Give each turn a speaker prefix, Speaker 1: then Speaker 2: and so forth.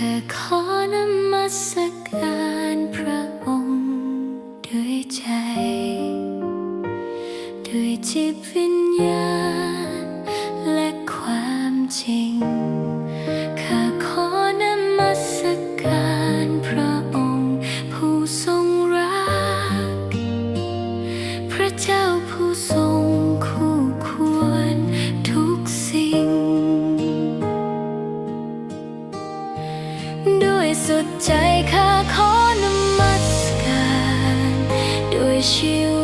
Speaker 1: ธอขอนมัสการพระองค์ด้วยใจ ด้วยจิตวิญญาณและความจริง ข้าขอนมัสการด้วยชีว